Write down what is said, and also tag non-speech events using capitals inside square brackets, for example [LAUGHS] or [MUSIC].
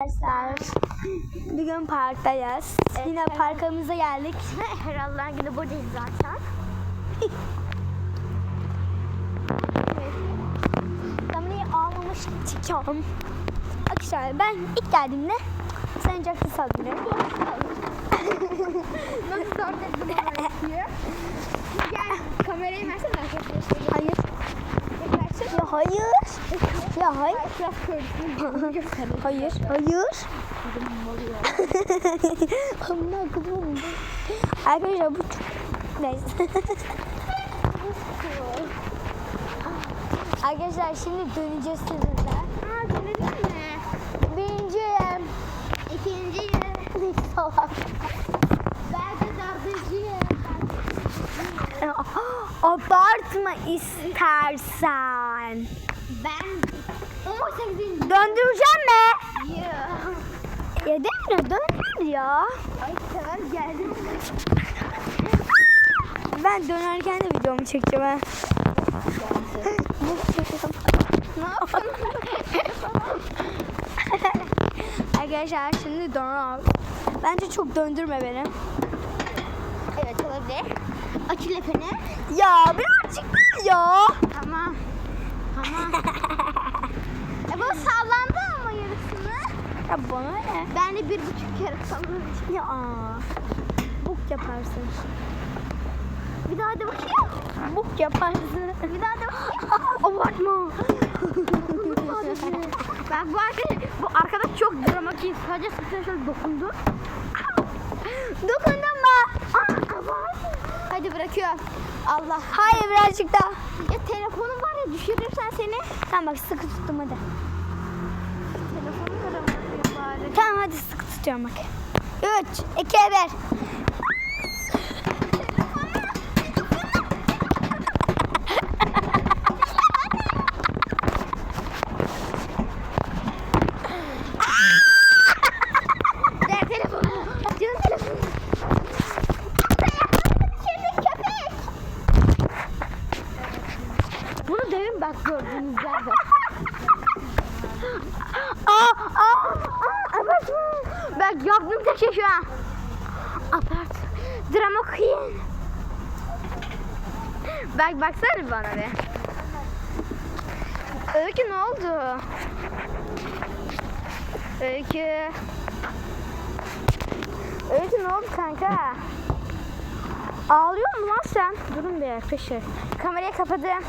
Arkadaşlar bugün parktayız. Yine parkımıza geldik. [LAUGHS] Her Allah'ın günü buradayız zaten. Kamerayı almamıştık. Arkadaşlar ben ilk geldiğimde salıncaklı saldım. [LAUGHS] Nasıl zor dedim ama [LAUGHS] Gel kamerayı versene arkadaşlar. Hayır. Hayır. Ya hayır. Hayır. Hayır. [LAUGHS] Amına koyayım. Arkadaşlar bu çok... Neyse. [LAUGHS] Arkadaşlar şimdi döneceğiz sizinle. Aa denedin mi? Birinciyim. İkinciyim. Salak. Ben de dördüncüyüm. Abartma istersen. Ben 18. Döndüreceğim mi? Ya. Ya Demir döndür ya. Ay tamam geldim. Ben dönerken de videomu çekeceğim ha. Ne [LAUGHS] yapıyorsun? Arkadaşlar şimdi dön Bence çok döndürme beni. evet olabilir. Açıl efendim. Ya birazcık daha ya. Tamam. Tamam. [LAUGHS] e bu sallandı ama yarısını. Ya bana ne? Ben de bir buçuk kere salladım. Ya buk yaparsın. Bir daha da bakayım. Buk yaparsın. Bir daha da bakayım. [LAUGHS] Abartma. [LAUGHS] Ben bu arada bu arkadaş çok dramatik. Sadece sıkıntı şöyle dokundu. Dokundun mu? Hadi bırakıyorum. Allah. Hayır birazcık daha. Ya telefonum var ya düşürürsen seni. Tamam bak sıkı tuttum hadi. Telefonum var ama bari. Tamam hadi sıkı tutuyorum bak. 3, 2, 1. Demin bak gördüğünüz yerde. Aa, aa. Abartma. Bak yaptığım tek şey şu an. Apart. Drama queen. Bak baksana bana be. Öykü ne oldu? Öykü. Öykü ne oldu kanka? Ağlıyor mu lan sen? Durun bir peşe. Kamerayı kapadım.